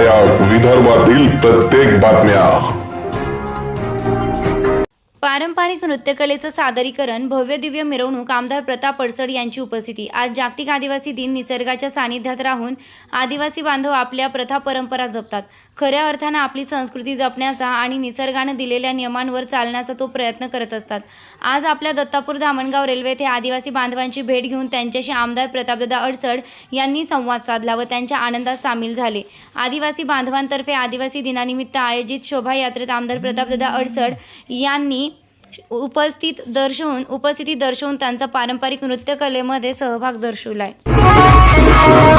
या विदर्भातील प्रत्येक बातम्या. पारंपरिक नृत्यकलेचं सादरीकरण भव्य दिव्य मिरवणूक आमदार प्रताप अडसड यांची उपस्थिती. आज जागतिक आदिवासी दिन निसर्गाच्या सानिध्यात राहून आदिवासी बांधव आपल्या प्रथा परंपरा जपतात. खऱ्या अर्थानं आपली संस्कृती जपण्याचा आणि निसर्गानं दिलेल्या नियमांवर चालण्याचा तो प्रयत्न करत असतात. आज आपल्या दत्तापूर धामणगाव रेल्वे येथे आदिवासी बांधवांची भेट घेऊन त्यांच्याशी आमदार प्रतापदादा अडसड यांनी संवाद साधला व त्यांच्या आनंदात सामील झाले. आदिवासी बांधवांतर्फे आदिवासी दिनानिमित्त आयोजित शोभायात्रेत आमदार प्रतापदादा अडसड यांनी उपस्थित दर्शवून उपस्थिती दर्शवून त्यांचा पारंपरिक नृत्यकलेमध्ये सहभाग दर्शवला आहे